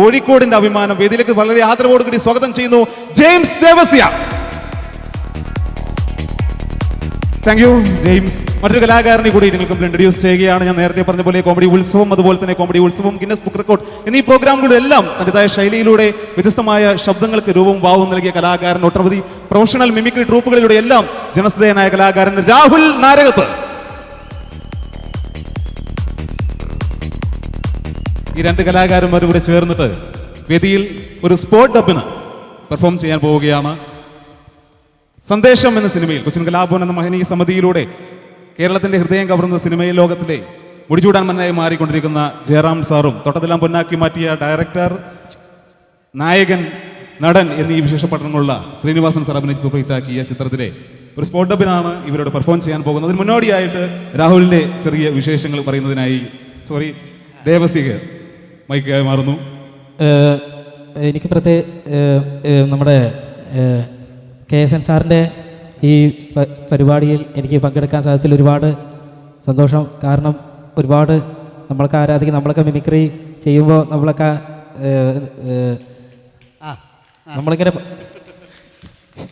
കോഴിക്കോടിന്റെ അഭിമാനം. വേദിയിലേക്ക് വളരെ ആദരവോടുകൂടി സ്വാഗതം ചെയ്യുന്നു James Devasya. Thank you James. മറ്റൊരു കലാകാരനെ കൂടി നിങ്ങൾക്ക് ഇൻട്രൊഡ്യൂസ് ചെയ്യുകയാണ്. ഞാൻ നേരത്തെ പറഞ്ഞ പോലെ കോമഡി ഉത്സവം അതുപോലെ തന്നെ കോമഡി ഉത്സവം ഗിന്നസ് ബുക്ക് റെക്കോർഡ് എന്നീ പ്രോഗ്രാമുകളുടെ എല്ലാം തന്റേതായ ശൈലിയിലൂടെ വ്യത്യസ്തമായ ശബ്ദങ്ങൾക്ക് രൂപവും ഭാവവും നൽകിയ കലാകാരൻ ഒട്ടനവധി പ്രൊഫഷണൽ മിമിക്രി ട്രൂപ്പുകളിലൂടെ എല്ലാം ജനശ്രദ്ധേയനായ കലാകാരൻ രാഹുൽ നാരകത്ത്. ഈ രണ്ട് കലാകാരന്മാരും കൂടെ ചേർന്നിട്ട് വേദിയിൽ ഒരു സ്പോട്ട് ഡബിന് പെർഫോം ചെയ്യാൻ പോവുകയാണ്. സന്ദേശം എന്ന സിനിമയിൽ കൊച്ചിൻ കലാഭവൻ എന്ന മഹനീയ സമിതിയിലൂടെ കേരളത്തിന്റെ ഹൃദയം കവർന്ന സിനിമയിൽ ലോകത്തിലെ മുടിചൂടാൻ മന്നായി മാറിക്കൊണ്ടിരിക്കുന്ന ജയറാം സാറും തൊട്ടതെല്ലാം പൊന്നാക്കി മാറ്റിയ ഡയറക്ടർ നായകൻ നടൻ എന്നീ വിശേഷ പഠനങ്ങളുള്ള ശ്രീനിവാസൻ സാർ അഭിനയിച്ച് സൂപ്പർ ഹിറ്റാക്കിയ ചിത്രത്തിലെ ഒരു സ്പോട്ട് ഡബിനാണ് ഇവരോട് പെർഫോം ചെയ്യാൻ പോകുന്നത്. അതിന് മുന്നോടിയായിട്ട് രാഹുലിന്റെ ചെറിയ വിശേഷങ്ങൾ പറയുന്നതിനായി സോറി ദേവസിക മൈക്ക് മാറുന്നു. എനിക്ക് പ്രത്യേക നമ്മുടെ കെ എസ് എൻ സാറിന്റെ ഈ പരിപാടിയിൽ എനിക്ക് പങ്കെടുക്കാൻ സാധിച്ചതിൽ ഒരുപാട് സന്തോഷം. കാരണം ഒരുപാട് നമ്മളൊക്കെ ആരാധിക്കും നമ്മളൊക്കെ മിമിക്രി ചെയ്യുമ്പോൾ നമ്മളൊക്കെ നമ്മളിങ്ങനെ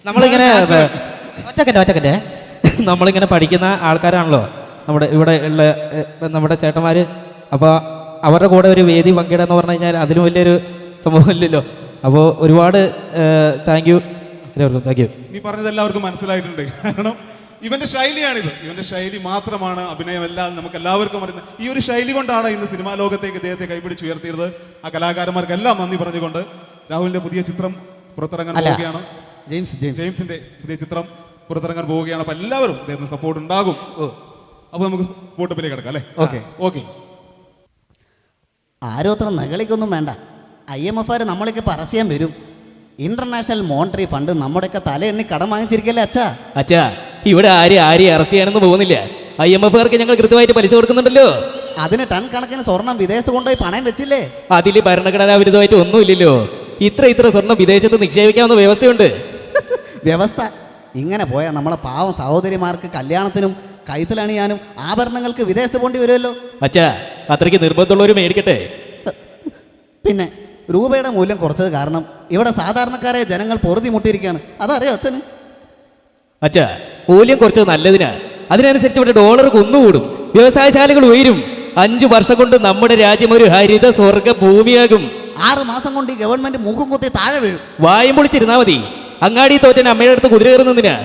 നമ്മളിങ്ങനെ ഒറ്റക്കന്റെ ഒറ്റക്കന്റെ. നമ്മളിങ്ങനെ പഠിക്കുന്ന ആൾക്കാരാണല്ലോ. നമ്മുടെ ഇവിടെ ഉള്ള നമ്മുടെ ചേട്ടന്മാർ അപ്പോൾ അവരുടെ കൂടെ ഒരു വേദി പങ്കിടുക എന്ന് പറഞ്ഞു കഴിഞ്ഞാൽ അതിലും വലിയൊരു സംഭവം ഇല്ലല്ലോ അപ്പോൾ ഒരുപാട് താങ്ക് യു എല്ലാവർക്കും താങ്ക് യു നീ പറഞ്ഞത് എല്ലാവർക്കും മനസ്സിലായിട്ടുണ്ട്. കാരണം ഇവന്റെ ശൈലിയാണിത്. ഇവന്റെ ശൈലി മാത്രമാണ് അഭിനയം എല്ലാം നമുക്ക് എല്ലാവർക്കും അറിയുന്നത്. ഈ ഒരു ശൈലി കൊണ്ടാണ് ഇന്ന് സിനിമാ ലോകത്തേക്ക് ഇദ്ദേഹത്തെ കൈപിടിച്ചുയർത്തിയത് ആ കലാകാരന്മാർക്കെല്ലാം നന്ദി പറഞ്ഞുകൊണ്ട് രാഹുലിന്റെ പുതിയ ചിത്രം പുറത്തിറങ്ങാൻ. പോവുകയാണ്. James James. ജെയിംസിന്റെ പുതിയ ചിത്രം പുറത്തിറങ്ങാൻ പോവുകയാണ്. അപ്പൊ എല്ലാവരും അദ്ദേഹത്തിന് സപ്പോർട്ട് ഉണ്ടാകും. അപ്പൊ നമുക്ക് സ്പോട്ടപ്പിലേക്ക് കിടക്കാം അല്ലേ? ഓക്കെ. ഓക്കെ. ആരും അത്ര നകളിക്കൊന്നും വേണ്ട. ഐ എം എഫ് ആർ നമ്മളൊക്കെ പരസ്യം വരും. ഇന്റർനാഷണൽ മോണിറ്ററി ഫണ്ട് നമ്മുടെയൊക്കെ തലയെണ്ണി കടം വാങ്ങിച്ചിരിക്കല്ലേ അച്ഛാ? അച്ഛാ ഇവിടെ ആരെയും ആരെയും അറസ്റ്റ് ചെയ്യാനൊന്നും പോകുന്നില്ല. ഐ എം എഫുകാർക്ക് ഞങ്ങൾ കൃത്യമായിട്ട് പലിശ കൊടുക്കുന്നുണ്ടല്ലോ. അതിന് ടൺ കണക്കിന് സ്വർണം വിദേശത്ത് കൊണ്ടുപോയി പണയം വെച്ചില്ലേ? അതിൽ ഭരണഘടനാ വിരുദ്ധമായിട്ട് ഒന്നുമില്ലല്ലോ. ഇത്ര ഇത്ര സ്വർണം വിദേശത്ത് നിക്ഷേപിക്കാവുന്ന വ്യവസ്ഥയുണ്ട്. വ്യവസ്ഥ. ഇങ്ങനെ പോയാൽ നമ്മളെ പാവം സഹോദരിമാർക്ക് കല്യാണത്തിനും കൈത്തലണിയാനും ആഭരണങ്ങൾക്ക് വിദേശത്ത് പോണ്ടി വരുമല്ലോ. അച്ഛാ അത്രയ്ക്ക് നിർബന്ധമുള്ളവർ മേടിക്കട്ടെ. പിന്നെ രൂപയുടെ മൂല്യം കുറച്ചത് കാരണം ഇവിടെ സാധാരണക്കാരെ ജനങ്ങൾ പൊറുതി മുട്ടിയിരിക്കുകയാണ്. അതറിയോ അച്ഛന്? അച്ഛ മൂല്യം കുറച്ചത് നല്ലതിനാ. അതിനനുസരിച്ച് ഇവിടെ ഡോളർ കുന്നുകൂടും. വ്യവസായശാലകൾ ഉയരും. അഞ്ചു വർഷം കൊണ്ട് നമ്മുടെ രാജ്യം ഒരു ഹരിത സ്വർഗ ഭൂമിയാകും. ആറ് മാസം കൊണ്ട് ഈ ഗവൺമെന്റ് മുഖം കുത്തി താഴെ വീഴും. വായും പൊളിച്ചിരുന്നാ മതി. അങ്ങാടി തോറ്റൻ അമ്മയുടെ അടുത്ത് കുതിര കയറുന്നതിനാ.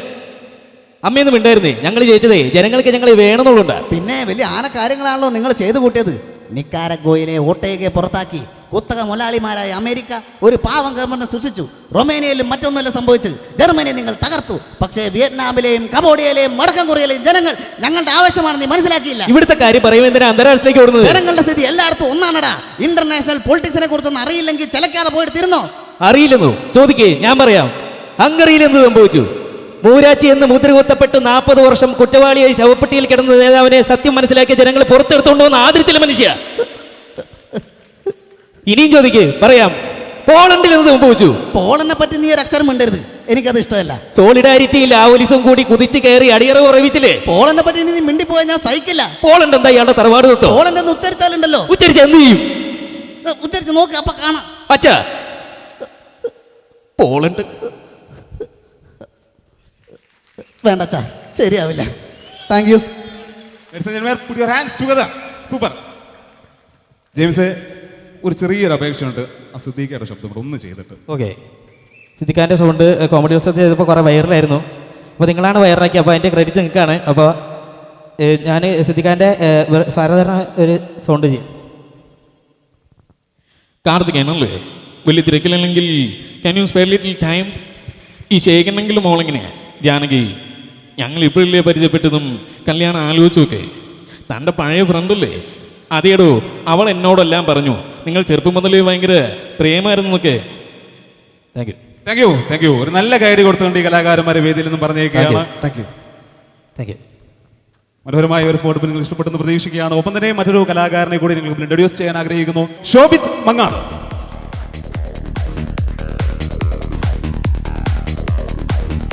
അമ്മയൊന്നും ഉണ്ടായിരുന്നേ ഞങ്ങൾ ജയിച്ചതേ. ജനങ്ങൾക്ക് ഞങ്ങൾ വേണമെന്നുള്ളുണ്ടാ പിന്നെ വലിയ ആന കാര്യങ്ങളാണല്ലോ നിങ്ങൾ ചെയ്തു കൂട്ടിയത്. നിക്കാരഗോയിലെ ഓട്ടയൊക്കെ പുറത്താക്കി. കുത്തക മുതലാളിമാരായ അമേരിക്ക ഒരു പാവം ഗവൺമെന്റ് സൃഷ്ടിച്ചു. റൊമേനിയയിലും മറ്റൊന്നുമല്ല സംഭവിച്ചത്. ജർമ്മനി നിങ്ങൾ തകർത്തു. പക്ഷേ വിയറ്റ്നാമിലെയും കബോഡിയയിലെയും വടക്കൻ കൊറിയയിലെയും ജനങ്ങൾ ഞങ്ങളുടെ ആവശ്യമാണെന്ന് മനസ്സിലാക്കിയില്ല. ഇവിടുത്തെ കാര്യം പറയുമ്പോൾ അന്താരാഷ്ട്രത്തിലേക്ക് ഓടുന്നത്? ജനങ്ങളുടെ സ്ഥിതി എല്ലായിടത്തും ഒന്നാണടാ. ഇന്റർനാഷണൽ പൊളിറ്റിക്സിനെ കുറിച്ചൊന്നും അറിയില്ലെങ്കിൽ ചിലക്കാതെ പോയിട്ട് തിരുന്നോ? അറിയില്ലെന്നു? ചോദിക്കേ ഞാൻ പറയാം. ഹംഗറിയിൽ എന്ത് സംഭവിച്ചു? മൂരാച്ചി എന്ന് മുദ്ര കുത്തപ്പെട്ട് നാൽപ്പത് വർഷം കുറ്റവാളിയായി ശവപ്പെട്ടിയിൽ കിടന്ന നേതാവിനെ സത്യം മനസ്സിലാക്കിയ ജനങ്ങൾ പുറത്തെടുത്തുകൊണ്ടുവന്ന് ആദരിച്ചില്ല മനുഷ്യ. ഇനിയും ചോദിക്കേ പറയാം. പോളണ്ടിൽ എന്ത് സംഭവിച്ചു? പോളനെ പറ്റി നീ ഒരു അക്ഷരം മിണ്ടരുത്. എനിക്കത് ഇഷ്ടമല്ല. സോളിഡാരിറ്റി ലാവലിസും കൂടി കുതിച്ച് കയറി അടിയറവ് ഉറവിച്ചില്ലേ? പോളനെ പറ്റി നീ മിണ്ടി മിണ്ടിപ്പോയാൽ ഞാൻ സഹിക്കില്ല. പോളണ്ട് എന്താ ഇയാളുടെ തറവാട് തൊത്തോ പോളണ്ട് എന്ന് ഉച്ചരിച്ചാലുണ്ടല്ലോ. ഉച്ചരിച്ച് എന്ത് ചെയ്യും? ഉച്ചരിച്ച് നോക്ക് അപ്പൊ കാണാം. അച്ഛ. പോളണ്ട്. വേണ്ട അച്ഛാ ശരിയാവില്ല. Thank you super. ജെയിംസ് ഒരു ചെറിയൊരു അപേക്ഷയുണ്ട്. ആ സിദ്ദീഖയുടെ ശബ്ദം കൂടെ ഒന്ന് ചെയ്തിട്ട്. ഓക്കെ സിദ്ദിഖാന്റെ സൗണ്ട് കോമഡി ഉത്സവത്തിൽ ചെയ്തപ്പോൾ കുറേ വൈറലായിരുന്നു അപ്പോൾ നിങ്ങളാണ് വൈറലാക്കി അപ്പോൾ അതിന്റെ ക്രെഡിറ്റ് നിങ്ങൾക്കാണ്. അപ്പോൾ ഞാൻ സിദ്ദിഖാന്റെ സാധാരണ ഒരു സൗണ്ട് ചെയ്യും. കാർത്തികേനല്ലേ വലിയ തിരക്കിലല്ലെങ്കിൽ can you spare little time ഈ ശേഖരനെങ്കിലും മോളെങ്ങനെയാ ജാനകി ഞങ്ങൾ ഇപ്പോഴില്ലേ പരിചയപ്പെട്ടതും കല്യാണം ആലോചിച്ചു നോക്കേ തന്റെ പഴയ ഫ്രണ്ടല്ലേ അതേടോ അവൾ എന്നോടെല്ലാം പറഞ്ഞു. നിങ്ങൾ ചെറുപ്പം മുതലേ ഭയങ്കര പ്രേമായിരുന്നു എന്നൊക്കെ. Thank you thank you thank you ഒരു നല്ല ഗൈഡ് കൊടുത്തുകൊണ്ട് ഈ കലാകാരന്മാരെ വേദിയിൽ നിന്നും പറഞ്ഞേക്കുകയാണ് താങ്ക് യു താങ്ക് യു മനോഹരമായ ഒരു സ്പോട്ട് നിങ്ങൾ ഇഷ്ടപ്പെട്ടെന്ന് പ്രതീക്ഷിക്കുകയാണ്. ഒപ്പം തന്നെ മറ്റൊരു കലാകാരനെ കൂടി നിങ്ങൾ ഇൻട്രൊഡ്യൂസ് ചെയ്യാൻ ആഗ്രഹിക്കുന്നു. ശോഭിത് മങ്ങാൾ.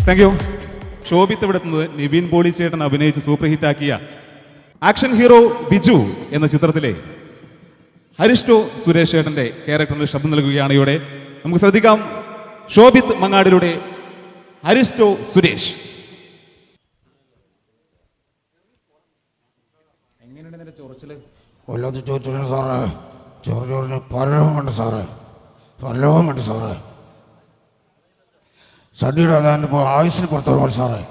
താങ്ക് യു ശോഭിത്ത് ഇവിടെ എത്തുന്നത് നിവിൻ പോളി ചേട്ടൻ അഭിനയിച്ച് സൂപ്പർ ഹിറ്റ് ആക്കിയ ആക്ഷൻ ഹീറോ ബിജു എന്ന ചിത്രത്തിലെ ഹരിഷ്ടോ സുരേഷ് ഏട്ടന്റെ ക്യാരക്ടറിന് ശബ്ദം നൽകുകയാണ് ഇവിടെ. നമുക്ക് ശ്രദ്ധിക്കാം. ശോഭിത് മങ്ങാടിലൂടെ ഹരിസ്റ്റോ സുരേഷ്. വല്ലാത്ത ചോദിച്ചില്ല സാറേ. ചോറ് ചോറിന് പലവും കണ്ട് സാറേ. പലവും കണ്ട് സാറേ. ഷഡിയുടെ അതിന്റെ ആയുസിന് പുറത്തിറങ്ങും സാറേ.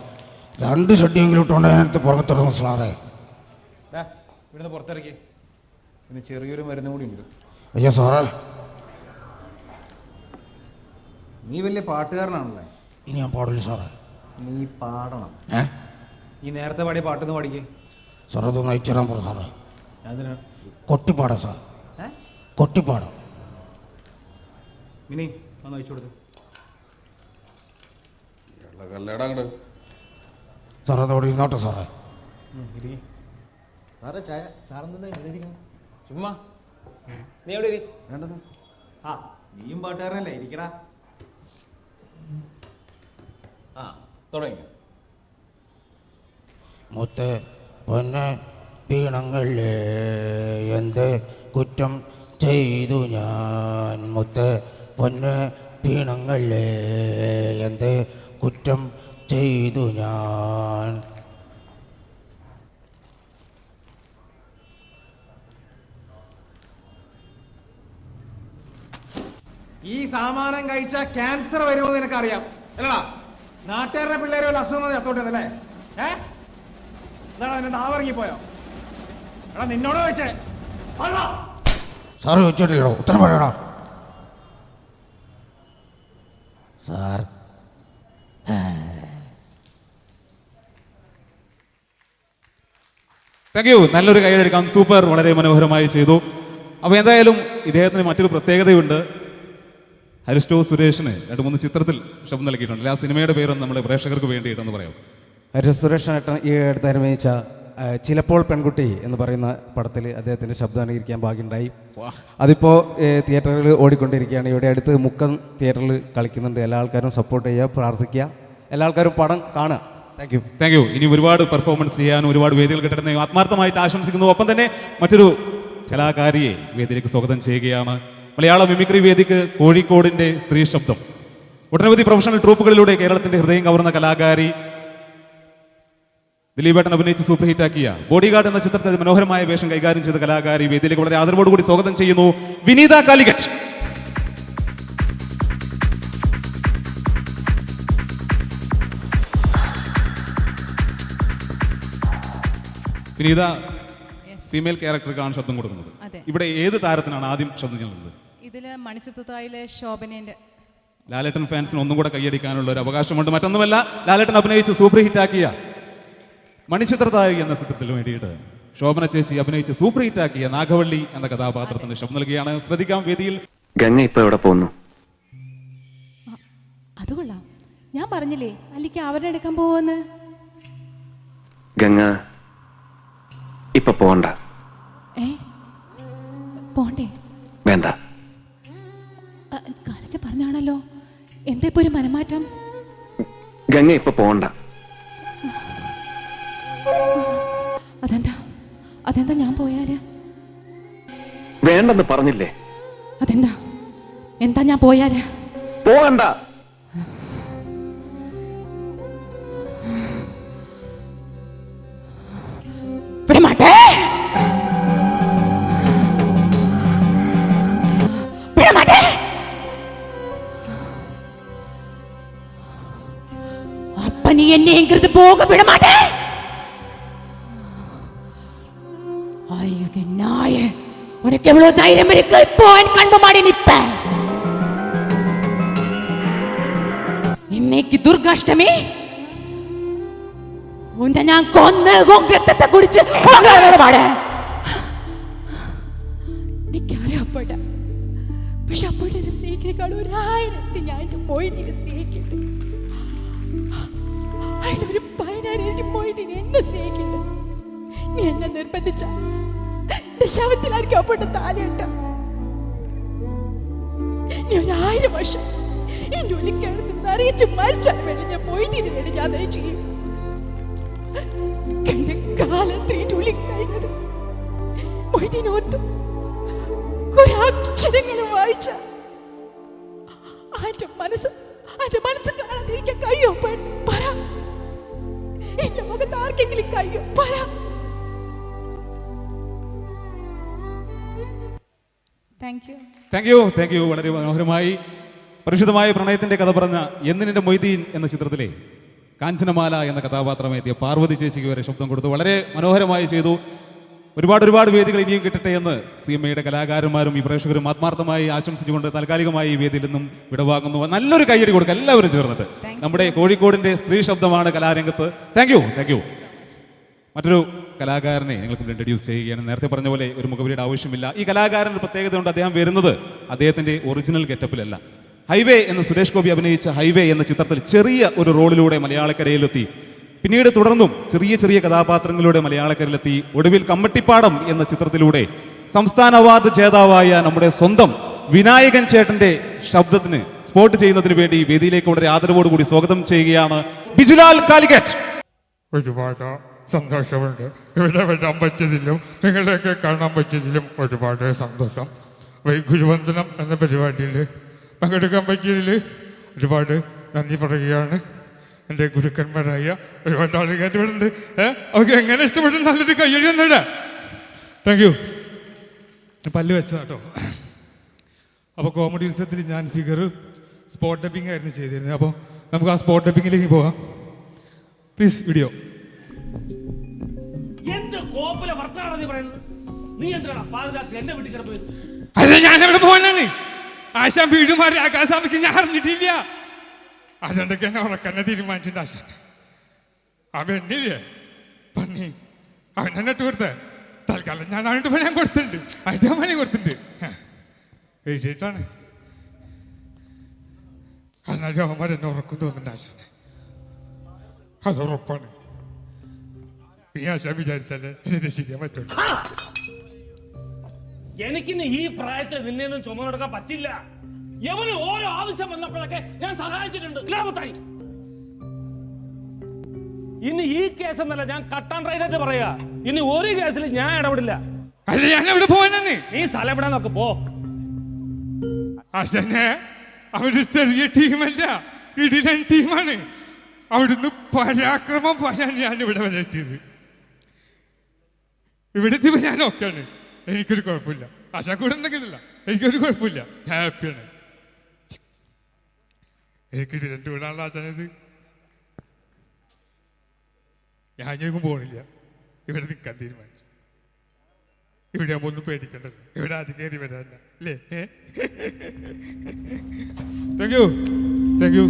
രണ്ട് ഷഡിയെങ്കിലും ഇട്ടുകൊണ്ട് അതിനകത്ത് പുറത്തിറങ്ങും സാറേ. ഇവിടുന്ന് പുറത്തിറക്കി. പിന്നെ ചെറിയൊരു മരുന്ന് കൂടി ഉണ്ട്. അയ്യോ സാറേ. നീ വലിയ പാട്ടുകാരനാണല്ലേ? ഇനി ഞാൻ പാടില്ല സാറേ. നീ പാടണം. ഏ? ഈ നേരത്തെ പാടിയ പാട്ടൊന്ന് പാടിക്കേ. സാറേ അതൊന്ന് അയച്ചുതരാൻ പറ സാറേ. അതിനാ കൊട്ടിപ്പാടാം സാർ ഏ? കൊട്ടിപ്പാടാം. മിനി ഒന്ന് അയച്ചു കൊടുത്ത് സാറേ അതോടെ ഇരുന്നോട്ടെ സാറേ. സാറേ ചായ സാറെന്താ എഴുതിയിരിക്കണം ചുമ്മാ. നീ എവിടെ ഇരി? വേണ്ട സാർ. ആ. നീയും പാട്ടുകാരനല്ലേ? ഇരിക്കടാ. ആ തുടങ്ങി. മുത്ത് പൊന്ന് പീണങ്ങളെ എന്ത് കുറ്റം ചെയ്തു ഞാൻ? മുത്ത് പൊന്ന് പീണങ്ങളിലേ എന്ത് കുറ്റം ചെയ്തു ഞാൻ? ഈ സാമാനം കഴിച്ച ക്യാൻസർ വരുമെന്ന് നിനക്കറിയാം. അല്ലടാ നാട്ടുകാരുടെ പിള്ളേരെ ഒരു അസുഖം ചത്തോട്ടല്ലേ ഏ? എന്താണ് അതിന്റെ നാവിറങ്ങിപ്പോയോ എടാ നിന്നോട് ചോദിച്ചേ. അല്ല സാറ് ചോദിച്ചിട്ടില്ലല്ലോ ഉത്തരം പറയണോ സാർ. താങ്ക് യു നല്ലൊരു കൈയ്യെടുക്കാം സൂപ്പർ വളരെ മനോഹരമായി ചെയ്തു. അപ്പോൾ എന്തായാലും ഇദ്ദേഹത്തിന് മറ്റൊരു പ്രത്യേകതയുണ്ട്. ഹരിസ്റ്റോ സുരേഷിന് രണ്ട് മൂന്ന് ചിത്രത്തിൽ ശബ്ദം നൽകിയിട്ടുണ്ട്. ആ സിനിമയുടെ പേരൊന്ന് നമ്മുടെ പ്രേക്ഷകർക്ക് വേണ്ടിയിട്ടെന്ന് പറയാം. അരിസ്റ്റോ സുരേഷ് ഈ അടുത്ത് അനുഭവിച്ച ചിലപ്പോൾ പെൺകുട്ടി എന്ന് പറയുന്ന പടത്തിൽ അദ്ദേഹത്തിന്റെ ശബ്ദം അനുകരിക്കാൻ ഭാഗ്യമുണ്ടായി. അതിപ്പോൾ തിയേറ്ററിൽ ഓടിക്കൊണ്ടിരിക്കുകയാണ്. ഇവിടെ അടുത്ത് മുക്കം തിയേറ്ററിൽ കളിക്കുന്നുണ്ട്. എല്ലാ ആൾക്കാരും സപ്പോർട്ട് ചെയ്യുക പ്രാർത്ഥിക്കുക. എല്ലാ ആൾക്കാരും പടം കാണുക. താങ്ക് യു താങ്ക് യു ഇനി ഒരുപാട് പെർഫോമൻസ് ചെയ്യാനും ഒരുപാട് വേദികൾ കിട്ടണമെന്ന് ആത്മാർത്ഥമായിട്ട് ആശംസിക്കുന്നു. ഒപ്പം തന്നെ മറ്റൊരു കലാകാരിയെ വേദിയിലേക്ക് സ്വാഗതം ചെയ്യുകയാണ് മലയാള മിമിക്രി വേദിക്ക് കോഴിക്കോടിന്റെ സ്ത്രീ ശബ്ദം. ഒട്ടനവധി പ്രൊഫഷണൽ ട്രൂപ്പുകളിലൂടെ കേരളത്തിന്റെ ഹൃദയം കവർന്ന കലാകാരി ദിലീപേട്ടൻ അഭിനയിച്ച് സൂപ്പർ ഹിറ്റാക്കിയ ബോഡി ഗാർഡ് എന്ന ചിത്രത്തിൽ മനോഹരമായ വേഷം കൈകാര്യം ചെയ്ത കലാകാരി വേദിയിലേക്ക് വളരെ ആദരവോടുകൂടി സ്വാഗതം ചെയ്യുന്നു വിനീത കാലിക്കറ്റ്. വിനീത ഫീമെയിൽ ക്യാരക്ടർക്കാണ് ശബ്ദം കൊടുക്കുന്നത്. ഇവിടെ ഏത് താരത്തിനാണ് ആദ്യം ശബ്ദം ചെല്ലുന്നത് ഇതിൽ മണിച്ചിത്രത്താഴിലെ ശോഭനേന്റെ ലാലേട്ടൻ ഫാൻസിന് ഒന്നും കൂടെ കൈയടിക്കാനുള്ള ഒരു അവകാശമുണ്ട്. മറ്റൊന്നുമല്ല ലാലേട്ടൻ അഭിനയിച്ച് സൂപ്പർ ഹിറ്റാക്കിയ മണിച്ചിത്രതായി എന്ന ചിത്രത്തിന് വേണ്ടിയിട്ട് ശോഭന ചേച്ചി അഭിനയിച്ച് സൂപ്പർ ഹിറ്റാക്കിയ നാഗവള്ളി എന്ന കഥാപാത്രത്തിന് ശബ്ദം നൽകുകയാണ്. ശ്രദ്ധിക്കാം വേദിയിൽ ഗംഗ ഇപ്പൊ എവിടെ പോകുന്നു? അത് കൊള്ളാം. ഞാൻ പറഞ്ഞില്ലേ അല്ലിക്ക് അവരുടെ എടുക്കാൻ പോവെന്ന്? ഗംഗ ഇപ്പൊ പോണ്ട ഏ? പോണ്ടേ? വേണ്ട. ഇപ്പൊ ഒരു മനമാറ്റം? ഗംഗ ഇപ്പൊ പോണ്ട. അതെന്താ? അതെന്താ ഞാൻ പോയാൽ? വേണ്ടെന്ന് പറഞ്ഞില്ലേ? അതെന്താ? എന്താ ഞാൻ പോയാൽ? പോകണ്ട என்னை எங்கிருந்து போக விட மாட்டே ஐயோ நாய உனக்கு எவ்வளவு தைரியம் இருக்கு இப்போ என் கண்பு மாடி நிப்ப இன்னைக்கு துர்காஷ்டமி ഉന്റെ ഞാൻ കൊന്ന് ഉൻ രക്തത്തെ കുടിച്ച് പാട് എനിക്കറിയാം അപ്പോട്ട പക്ഷെ അപ്പോട്ടെ എന്നെ സ്നേഹിക്കുന്നേക്കാൾ ഒരായിരം ഇരട്ടി ഞാൻ എൻ്റെ മൊയ്തീനെ സ്നേഹിക്കട്ടെ അതിലൊരു പതിനായിരം ഇരട്ടി മൊയ്തീനെ എന്നെ സ്നേഹിക്കുന്നു നീ എന്നെ നിർബന്ധിച്ച എന്റെ ശവത്തിലായിരിക്കും അപ്പോട്ട താലിയിട്ട നീ ഒരായിരം വർഷം എന്റെ ഉള്ളിൽ കിടന്ന് അറിയിച്ച് മരിച്ചാൽ വേണ്ടി ഞാൻ മൊയ്തീനെ വേണ്ടി ഞാൻ അത് ചെയ്യും കഴിഞ്ഞത്. മൊയ്തീനോർത്ത് കുറെ വായിച്ച ആന്റെ മനസ്സ് ആന്റെ മനസ്സ് കാണാതിരിക്കാൻ കഴിയോ എന്റെ മുഖത്ത് ആർക്കെങ്കിലും കഴിയും പറ. താങ്ക് യു താങ്ക് യു വളരെ മനോഹരമായി പരിശുദ്ധമായ പ്രണയത്തിന്റെ കഥ പറഞ്ഞ എന്നിന്റെ മൊയ്തീൻ എന്ന ചിത്രത്തിലെ കാഞ്ചനമാല എന്ന കഥാപാത്രമായി എത്തിയ പാർവതി ചേച്ചിക്ക് വരെ ശബ്ദം കൊടുത്തു. വളരെ മനോഹരമായി ചെയ്തു. ഒരുപാട് ഒരുപാട് വേദികൾ ഇനിയും കിട്ടട്ടെ എന്ന് സി എം ഐയുടെ കലാകാരന്മാരും ഈ പ്രേക്ഷകരും ആത്മാർത്ഥമായി ആശംസിച്ചുകൊണ്ട് താൽക്കാലികമായി ഈ വേദിയിൽ നിന്നും വിടവാങ്ങുന്നു. നല്ലൊരു കയ്യടി കൊടുക്കുക. എല്ലാവരും ചേർന്നിട്ട്. നമ്മുടെ കോഴിക്കോടിന്റെ സ്ത്രീ ശബ്ദമാണ് കലാരംഗത്ത്. താങ്ക് യു താങ്ക് യു മറ്റൊരു കലാകാരനെ നിങ്ങൾക്ക് ഇൻട്രൊഡ്യൂസ് ചെയ്യുകയാണ്. നേരത്തെ പറഞ്ഞ പോലെ ഒരു മുഖവിലിയുടെ ആവശ്യമില്ല. ഈ കലാകാരന്റെ പ്രത്യേകത കൊണ്ട് അദ്ദേഹം വരുന്നത് അദ്ദേഹത്തിന്റെ ഒറിജിനൽ ഗെറ്റപ്പിലല്ല ഹൈവേ എന്ന സുരേഷ് ഗോപി അഭിനയിച്ച ഹൈവേ എന്ന ചിത്രത്തിൽ ചെറിയ ഒരു റോളിലൂടെ മലയാളക്കരയിലെത്തി. പിന്നീട് തുടർന്നും ചെറിയ ചെറിയ കഥാപാത്രങ്ങളിലൂടെ മലയാളക്കരയിലെത്തി. ഒടുവിൽ കമ്മട്ടിപ്പാടം എന്ന ചിത്രത്തിലൂടെ സംസ്ഥാന അവാർഡ് ജേതാവായ നമ്മുടെ സ്വന്തം വിനായകൻ ചേട്ടന്റെ ശബ്ദത്തിന് സ്പോട്ട് ചെയ്യുന്നതിന് വേണ്ടി വേദിയിലേക്ക് വളരെ ആദരവോടുകൂടി സ്വാഗതം ചെയ്യുകയാണ്. ബിജുലാൽ കാലിക്കറ്റ്. സന്തോഷമുണ്ട്. ഇവിടെ വരാൻ പറ്റിയതിലും നിങ്ങളെയൊക്കെ കാണാൻ പറ്റിയതിലും ഒരുപാട് സന്തോഷം. ഗുരുവന്ദനം എന്ന പരിപാടിയിൽ പങ്കെടുക്കാൻ പറ്റിയതിൽ ഒരുപാട് നന്ദി പറയുകയാണ്. എന്റെ ഗുരുക്കന്മാരായ ഒരുപാട് ആളുകൾ ഇവിടെ ഉണ്ട്. ഏഹ് ഓക്കെ എങ്ങനെ ഇഷ്ടപ്പെട്ടു? നല്ലൊരു കയ്യടി ഒന്നുമില്ല താങ്ക് യു പല്ല് വെച്ചതാട്ടോ അപ്പോൾ കോമഡി ഉത്സവത്തിൽ ഞാൻ ഫിഗർ സ്പോട്ട് ഡബിങ് ആയിരുന്നു ചെയ്തിരുന്നത്. അപ്പോൾ നമുക്ക് ആ സ്പോട്ട് ഡബിങ്ങിലേക്ക് പോകാം പ്ലീസ് വീഡിയോ കോപ്പിലെ നീ പറയുന്നത്? നീ എന്തിനാ പാതിരാത്രി എന്റെ വീട്ടിൽ കിടപ്പ് അല്ല ഞാൻ എവിടെ പോകാനാണ് ആശാൻ വീടും മാറി ആകാശാമിക്ക് ഞാൻ അറിഞ്ഞിട്ടില്ല. അതുകൊണ്ടൊക്കെ എന്നെ ഉറക്കന്നെ തീരുമാനിച്ചിട്ടുണ്ട് ആശാൻ അവൻ എന്നില്ലേ? പന്നി അവൻ എന്നെ ഇട്ട് കൊടുത്ത. തൽക്കാലം ഞാൻ അവന്റെ പണി ഞാൻ കൊടുത്തിട്ടുണ്ട്. അതിന്റെ പണി കൊടുത്തിട്ടുണ്ട്. എഴുതിയിട്ടാണ്. എന്നാലും അവന്മാരെന്നെ ഉറക്കം തോന്നുന്നുണ്ട് ആശാനെ അത് ഉറപ്പാണ്. ആശാൻ വിചാരിച്ചാലേ രക്ഷിക്കാൻ പറ്റുള്ളൂ. എനിക്കിന്ന് ഈ പ്രായത്തിൽ ചുമ ചുമന്നെടുക്കാൻ പറ്റില്ല. എവന് ഓരോ ആവശ്യം വന്നപ്പോഴൊക്കെ ഞാൻ സഹായിച്ചിട്ടുണ്ട്. ഇനി ഈ കേസ് എന്നല്ല ഞാൻ കട്ടാൻ റൈറ്റായിട്ട് പറയാ. ഇനി ഒരു കേസിൽ ഞാൻ ഇടപെടില്ല. അല്ല ഞാൻ എവിടെ പോവാനാണ് നീ സ്ഥലം എവിടെ നോക്ക് പോ. അശനെ അവർ ചെറിയ ടീമല്ല ഇടിലൻ ടീമാണ് അവിടുന്ന് പരാക്രമം പറയാൻ ഞാൻ ഇവിടെ വരെ എത്തിയത്. ഇവിടെ എത്തിയപ്പോ ഞാൻ ഓക്കെയാണ് എനിക്കൊരു കുഴപ്പമില്ല. ആശാ കൂടെ ഉണ്ടെങ്കിലല്ല. എനിക്കൊരു കുഴപ്പമില്ല. ഹാപ്പിയാണ് എനിക്ക് രണ്ട് വീടാണല്ലോ ആശാനത് ഞാൻ ഞങ്ങും പോകണില്ല ഇവിടെ നിൽക്കാൻ തീരുമാനിച്ചു. ഇവിടെ ആകുമ്പോൾ ഒന്നും പേടിക്കണ്ടല്ലോ. ഇവിടെ ആദ്യം കയറി വരാനല്ല അല്ലേ? താങ്ക് യു താങ്ക് യു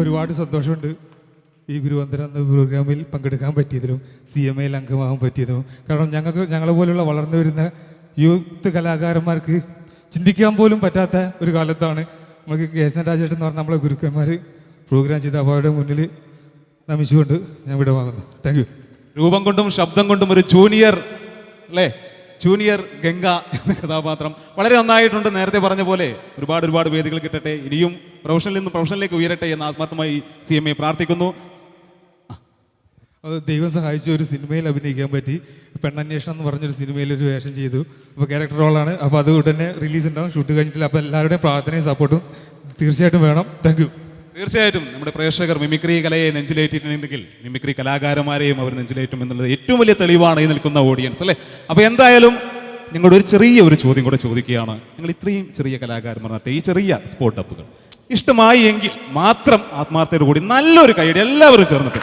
ഒരുപാട് സന്തോഷമുണ്ട്. ഈ ഗുരുവന്ദന എന്ന പ്രോഗ്രാമിൽ പങ്കെടുക്കാൻ പറ്റിയതിലും സി എം എയിൽ അംഗമാകാൻ പറ്റിയതിലും. കാരണം ഞങ്ങൾക്ക് ഞങ്ങളെ പോലുള്ള വളർന്നു വരുന്ന യൂത്ത് കലാകാരന്മാർക്ക് ചിന്തിക്കാൻ പോലും പറ്റാത്ത ഒരു കാലത്താണ് നമുക്ക് കെ എസ് എൻ രാജേട്ടൻ എന്ന് പറഞ്ഞ നമ്മളെ ഗുരുക്കന്മാർ പ്രോഗ്രാം ചെയ്ത അവരുടെ മുന്നിൽ നമിച്ചുകൊണ്ട് ഞാൻ വിടവാങ്ങുന്നു താങ്ക് യു രൂപം കൊണ്ടും ശബ്ദം കൊണ്ടും ഒരു ജൂനിയർ അല്ലേ? ജൂനിയർ ഗംഗ എന്ന കഥാപാത്രം. വളരെ നന്നായിട്ടുണ്ട്. നേരത്തെ പറഞ്ഞ പോലെ ഒരുപാട് ഒരുപാട് വേദികൾ കിട്ടട്ടെ. ഇനിയും പ്രൊഫഷനിൽ നിന്ന് പ്രൊഫഷനിലേക്ക് ഉയരട്ടെ എന്ന് ആത്മാർത്ഥമായി സി പ്രാർത്ഥിക്കുന്നു. അത് ദൈവം സഹായിച്ച ഒരു സിനിമയിൽ അഭിനയിക്കാൻ പറ്റി. പെണ്ണന്വേഷണം എന്ന് പറഞ്ഞൊരു സിനിമയിൽ ഒരു വേഷം ചെയ്തു. അപ്പോൾ ക്യാരക്ടർ റോളാണ് അപ്പോൾ അത് ഉടനെ റിലീസ് ഉണ്ടാവും. ഷൂട്ട് കഴിഞ്ഞിട്ടില്ല. അപ്പോൾ എല്ലാവരുടെയും പ്രാർത്ഥനയും സപ്പോർട്ടും തീർച്ചയായിട്ടും വേണം. താങ്ക് തീർച്ചയായിട്ടും നമ്മുടെ പ്രേക്ഷകർ മിമിക്രി കലയെ നെഞ്ചിലേറ്റിട്ടുണ്ടെങ്കിൽ മിമിക്രി കലാകാരന്മാരെയും അവർ നെഞ്ചിലേറ്റും എന്നുള്ളത് ഏറ്റവും വലിയ തെളിവാണ് ഈ നിൽക്കുന്ന ഓഡിയൻസ് അല്ലേ? അപ്പോൾ എന്തായാലും നിങ്ങളുടെ ഒരു ചെറിയ ഒരു ചോദ്യം കൂടെ ചോദിക്കുകയാണ്. നിങ്ങൾ ഇത്രയും ചെറിയ കലാകാരന്മാർ ഈ ചെറിയ സ്പോട്ടപ്പുകൾ ഇഷ്ടമായി എങ്കിൽ മാത്രം ആത്മാർത്ഥതയോട് കൂടി നല്ലൊരു കൈയുടെ എല്ലാവരും ചേർന്നിട്ട്.